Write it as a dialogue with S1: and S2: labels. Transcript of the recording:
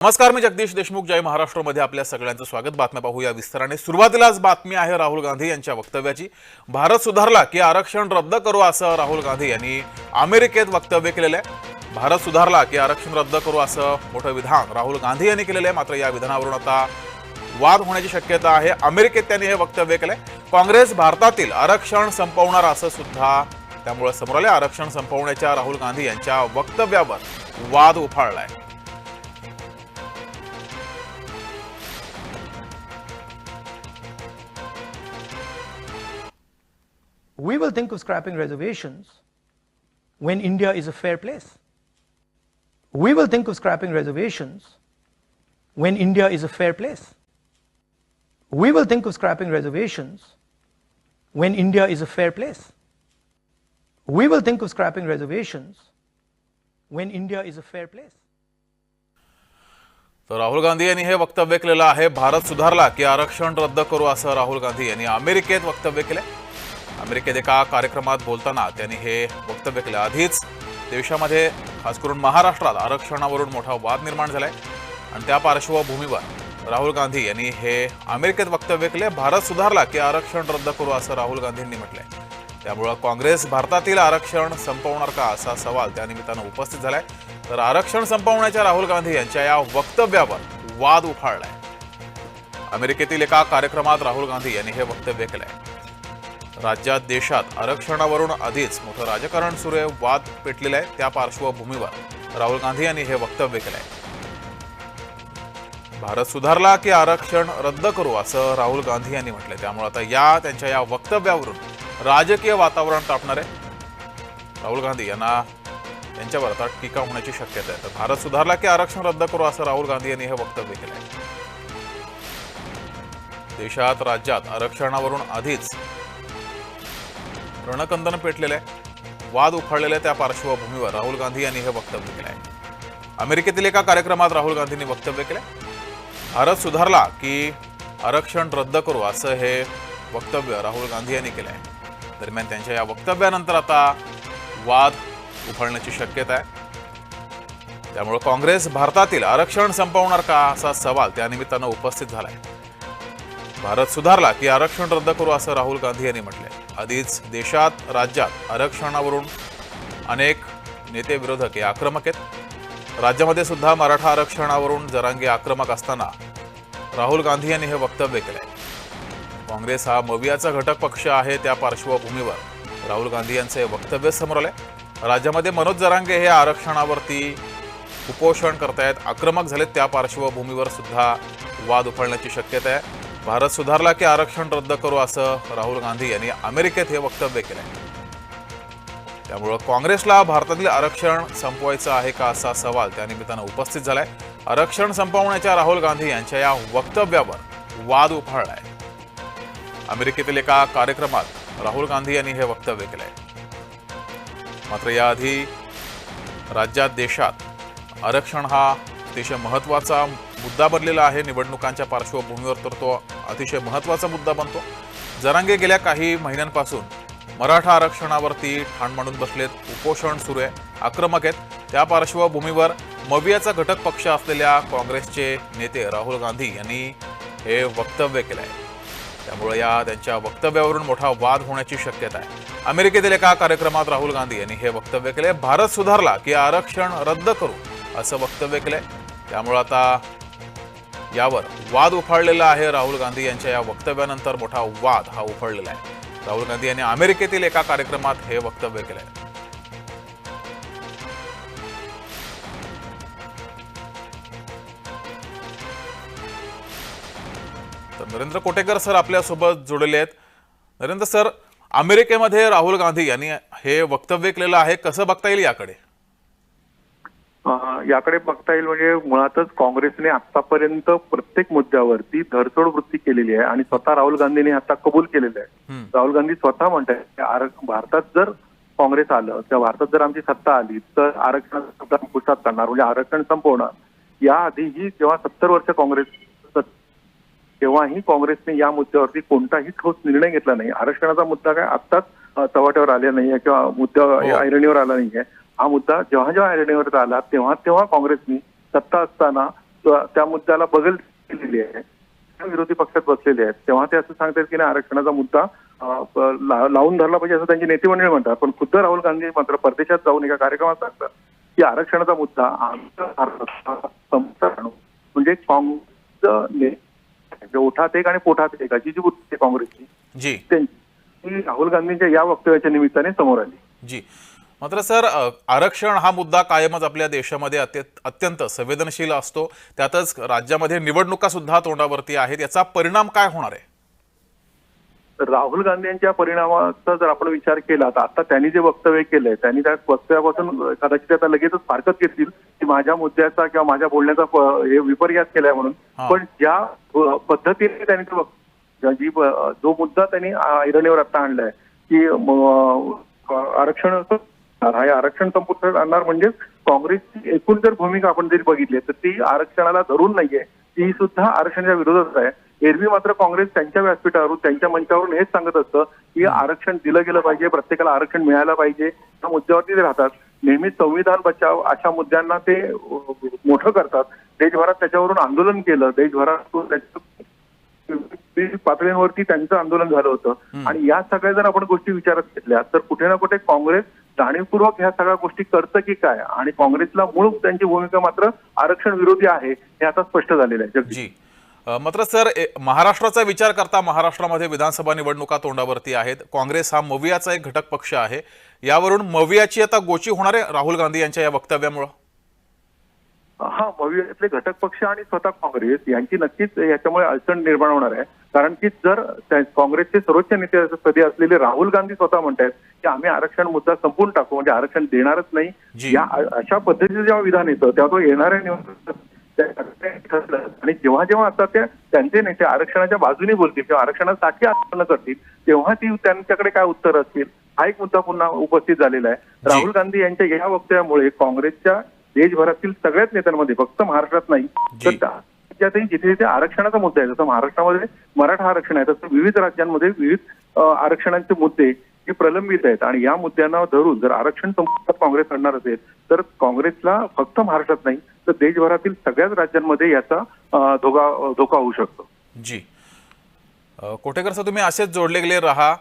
S1: नमस्कार मी जगदीश देशमुख जय महाराष्ट्रमध्ये आपल्या सगळ्यांचं स्वागत. बातम्या पाहूया विस्ताराने. सुरुवातीलाच बातमी आहे राहुल गांधी यांच्या वक्तव्याची. भारत सुधारला की आरक्षण रद्द करू असं राहुल गांधी यांनी अमेरिकेत वक्तव्य केलेलं आहे. भारत सुधारला की आरक्षण रद्द करू असं मोठं विधान राहुल गांधी यांनी केलेलं आहे. मात्र या विधानावरून आता वाद होण्याची शक्यता आहे. अमेरिकेत त्यांनी हे वक्तव्य केलंय. काँग्रेस भारतातील आरक्षण संपवणार असं सुद्धा त्यामुळे समोर आले आरक्षण संपवण्याच्या राहुल गांधी यांच्या वक्तव्यावर वाद उफाळलाय.
S2: we will think of scrapping reservations when India is a fair place. We will think of scrapping reservations when India is a fair place. We will think of scrapping reservations when India is a fair place. We will think of scrapping reservations when India is a fair place.
S1: तर राहुल गांधी यांनी हे वक्तव्य केलेलं आहे भारत सुधारला की आरक्षण रद्द करू असं राहुल गांधी यांनी अमेरिकेत वक्तव्य केलंय अमेरिकेत एका कार्यक्रमात बोलताना त्यांनी हे वक्तव्य केलं. आधीच देशामध्ये खास करून महाराष्ट्रात आरक्षणावरून मोठा वाद निर्माण झालाय. आणि त्या पार्श्वभूमीवर राहुल गांधी यांनी हे अमेरिकेत वक्तव्य केले भारत सुधारला की आरक्षण रद्द करू असं राहुल गांधींनी म्हटलंय. त्यामुळं काँग्रेस भारतातील आरक्षण संपवणार का असा सवाल त्या निमित्तानं उपस्थित झालाय. तर आरक्षण संपवण्याच्या राहुल गांधी यांच्या या वक्तव्यावर वाद उफाळलाय. अमेरिकेतील एका कार्यक्रमात राहुल गांधी यांनी हे वक्तव्य केलंय. राज्यात देशात आरक्षणावरून आधीच मोठं राजकारण सुरू आहे वाद पेटलेला आहे त्या पार्श्वभूमीवर. राहुल गांधी यांनी हे वक्तव्य केलं आहे भारत सुधारला की आरक्षण रद्द करू असं राहुल गांधी यांनी म्हटलंय. त्यामुळे आता या त्यांच्या या वक्तव्यावरून राजकीय वातावरण तापणार आहे. राहुल गांधी यांना त्यांच्यावर आता टीका होण्याची शक्यता आहे. तर भारत सुधारला की आरक्षण रद्द करू असं राहुल गांधी यांनी हे वक्तव्य केलंय. देशात राज्यात आरक्षणावरून आधीच रणकंदन पेटलेलं आहे. वाद उफाळलेले आहे त्या पार्श्वभूमीवर. राहुल गांधी यांनी हे वक्तव्य केलं आहे अमेरिकेतील एका कार्यक्रमात राहुल गांधींनी वक्तव्य केलं भारत सुधारला की आरक्षण रद्द करू असं हे वक्तव्य राहुल गांधी यांनी केलं आहे दरम्यान त्यांच्या या वक्तव्यानंतर आता वाद उफाळण्याची शक्यता आहे. त्यामुळे काँग्रेस भारतातील आरक्षण संपवणार का असा सवाल त्या निमित्तानं उपस्थित झालाय. भारत सुधारला की आरक्षण रद्द करू असं राहुल गांधी यांनी म्हटलंय. आधीच देशात राज्यात आरक्षणावरून अनेक नेते विरोधक हे आक्रमक आहेत. राज्यामध्ये सुद्धा मराठा आरक्षणावरून जरांगे आक्रमक असताना राहुल गांधी यांनी हे वक्तव्य केलंय. काँग्रेस हा मवियाचा घटक पक्ष आहे त्या पार्श्वभूमीवर राहुल गांधी यांचं हे वक्तव्य समोर आलंय. राज्यामध्ये मनोज जरांगे हे आरक्षणावरती उपोषण करतायत आक्रमक झालेत त्या पार्श्वभूमीवर सुद्धा वाद उफाळण्याची शक्यता आहे. भारत सुधारला की आरक्षण रद्द करू असं राहुल गांधी यांनी अमेरिकेत हे वक्तव्य केलंय. त्यामुळं काँग्रेसला भारतातील आरक्षण संपवायचं आहे का असा सवाल त्या निमित्तानं उपस्थित झालाय. आरक्षण संपवण्याच्या राहुल गांधी यांच्या या वक्तव्यावर वाद उफाळलाय. अमेरिकेतील एका कार्यक्रमात राहुल गांधी यांनी हे वक्तव्य केलंय. मात्र याआधी राज्यात देशात आरक्षण हा अतिशय महत्त्वाचा मुद्दा बनलेला आहे. निवडणुकांच्या पार्श्वभूमीवर तर तो अतिशय महत्त्वाचा मुद्दा बनतो. जरांगे गेल्या काही महिन्यांपासून मराठा आरक्षणावरती ठाण मांडून बसलेत. उपोषण सुरू आहे. आक्रमक आहेत. त्या पार्श्वभूमीवर मवियाचा घटक पक्ष असलेल्या काँग्रेसचे नेते राहुल गांधी यांनी हे वक्तव्य केलं आहे त्यामुळे या त्यांच्या वक्तव्यावरून मोठा वाद होण्याची शक्यता आहे. अमेरिकेतील एका कार्यक्रमात राहुल गांधी यांनी हे वक्तव्य केले भारत सुधारला की आरक्षण रद्द करू असं वक्तव्य केलंय. त्यामुळे आता यावर वाद उफाळलेला आहे राहुल गांधी यांच्या या वक्तव्यानंतर मोठा वाद हा उफाळलेला आहे. राहुल गांधी यांनी अमेरिकेतील एका कार्यक्रमात हे वक्तव्य केलंय. तर नरेंद्र कोटेकर सर आपल्यासोबत जोडलेले आहेत. नरेंद्र सर अमेरिकेमध्ये राहुल गांधी यांनी हे वक्तव्य केलेलं आहे. कसं बघता येईल याकडे?
S3: याकडे बघता येईल म्हणजे मुळातच काँग्रेसने आतापर्यंत प्रत्येक मुद्द्यावरती धरसोड वृत्ती केलेली आहे आणि स्वतः राहुल गांधींनी आता कबूल केलेलं आहे. राहुल गांधी स्वतः म्हणतात आर भारतात जर काँग्रेस आलं किंवा भारतात जर आमची सत्ता आली तर आरक्षणाचा पुसात करणार? म्हणजे आरक्षण संपवणार याआधीही जेव्हा सत्तर वर्ष काँग्रेस तेव्हाही काँग्रेसने या मुद्द्यावरती कोणताही ठोस निर्णय घेतला नाही. आरक्षणाचा मुद्दा काय आत्ताच अं, तवाट्यावर आलेला नाहीये किंवा मुद्दा ऐरणीवर आला नाहीये. हा मुद्दा जेव्हा जेव्हा ऐरणीवर आला तेव्हा तेव्हा काँग्रेसनी सत्ता असताना त्या मुद्द्याला बगल केलेली आहे. विरोधी पक्षात बसलेले आहेत. तेव्हा ते असं सांगतात की नाही आरक्षणाचा मुद्दा लावून धरला पाहिजे असं त्यांची नेते मंडळी म्हणतात. पण खुद्द राहुल गांधी मात्र परदेशात जाऊन एका कार्यक्रमात सांगतात की आरक्षणाचा मुद्दा आणू. म्हणजे जे ओठात एक आणि पोटात एक अशी जी वृत्ती काँग्रेसची त्यांची राहुल गांधींच्या या वक्तव्याच्या निमित्ताने समोर आली.
S1: जी. मात्र सर आरक्षण हा मुद्दा कायमच आपल्या देशामध्ये अत्य- अत्यंत संवेदनशील असतो. त्यातच राज्यामध्ये निवडणुका सुद्धा तोंडावरती आहेत. याचा परिणाम काय होणार आहे?
S3: राहुल गांधी यांच्या परिणामाचा जर आपण विचार केला तर आता त्यांनी जे वक्तव्य केलंय त्यांनी त्या वक्तव्यापासून कदाचित आता लगेचच फारकत घेतील की माझ्या मुद्द्याचा किंवा माझ्या बोलण्याचा हे विपर्यास केलाय म्हणून. पण ज्या पद्धतीने त्यांनी ते जी जो मुद्दा त्यांनी ऐरणीवर आता आणलाय की आरक्षण हा आरक्षण संपुष्टात आणणार म्हणजे काँग्रेसची एकूण जर भूमिका आपण जरी बघितली तर ती आरक्षणाला धरून नाहीये. ती सुद्धा आरक्षणाच्या विरोधात आहे. एरवी मात्र काँग्रेस त्यांच्या व्यासपीठावरून त्यांच्या मंचावरून हेच सांगत असतं की आरक्षण दिलं गेलं पाहिजे प्रत्येकाला आरक्षण मिळायला पाहिजे. या मुद्द्यावरती ते राहतात. नेहमी संविधान बचाव अशा मुद्द्यांना ते मोठं करतात. देशभरात त्याच्यावरून आंदोलन केलं. देशभरात पातळींवरती त्यांचं आंदोलन झालं होतं. आणि या सगळ्या जर आपण गोष्टी विचारात घेतल्या तर कुठे ना कुठे काँग्रेस जाणीवपूर्वक ह्या सगळ्या गोष्टी करतं की काय? आणि काँग्रेसला मूळ त्यांची भूमिका मात्र आरक्षण विरोधी आहे हे आता स्पष्ट झालेलं आहे. जगदीश.
S1: जी. अ, मात्र सर महाराष्ट्राचा विचार करता महाराष्ट्रामध्ये विधानसभा निवडणुका तोंडावरती आहेत. काँग्रेस हा मवियाचा एक घटक पक्ष आहे. यावरून मवियाची आता गोची होणार आहे राहुल गांधी यांच्या या वक्तव्यामुळं?
S3: हा भविष्यातले घटक पक्ष आणि स्वतः काँग्रेस यांची नक्कीच याच्यामुळे अडचण निर्माण होणार आहे. कारण की जर काँग्रेसचे सर्वोच्च नेते पदी असलेले राहुल गांधी स्वतः म्हणतायत की आम्ही आरक्षण मुद्दा संपून टाकू म्हणजे आरक्षण देणारच. नाही. या अशा पद्धतीचं जेव्हा विधान येतं तेव्हा तो येणाऱ्या ठरलं. आणि जेव्हा जेव्हा आता त्या त्यांचे नेते आरक्षणाच्या बाजूने बोलतील किंवा आरक्षणासाठी आंदोलन करतील तेव्हा ती त्यांच्याकडे काय उत्तर असतील? हा एक मुद्दा पुन्हा उपस्थित झालेला आहे. राहुल गांधी यांच्या या वक्तव्यामुळे काँग्रेसच्या देशभरातील सगळ्याच नेत्यांमध्ये फक्त महाराष्ट्रात नाही तर राज्यातही जिथे जिथे आरक्षणाचा मुद्दा आहे जसं महाराष्ट्रामध्ये मराठा आरक्षण आहे तसं विविध राज्यांमध्ये विविध आरक्षणांचे मुद्दे हे प्रलंबित आहेत. आणि या मुद्द्यांना धरून जर आरक्षण संपुष्टात काँग्रेस आणणार असेल तर काँग्रेसला फक्त महाराष्ट्रात नाही तर देशभरातील सगळ्याच राज्यांमध्ये याचा धोका धोका होऊ शकतो.
S1: जी. कोटेकर सर तुम्ही असेच जोडले गेले राहा.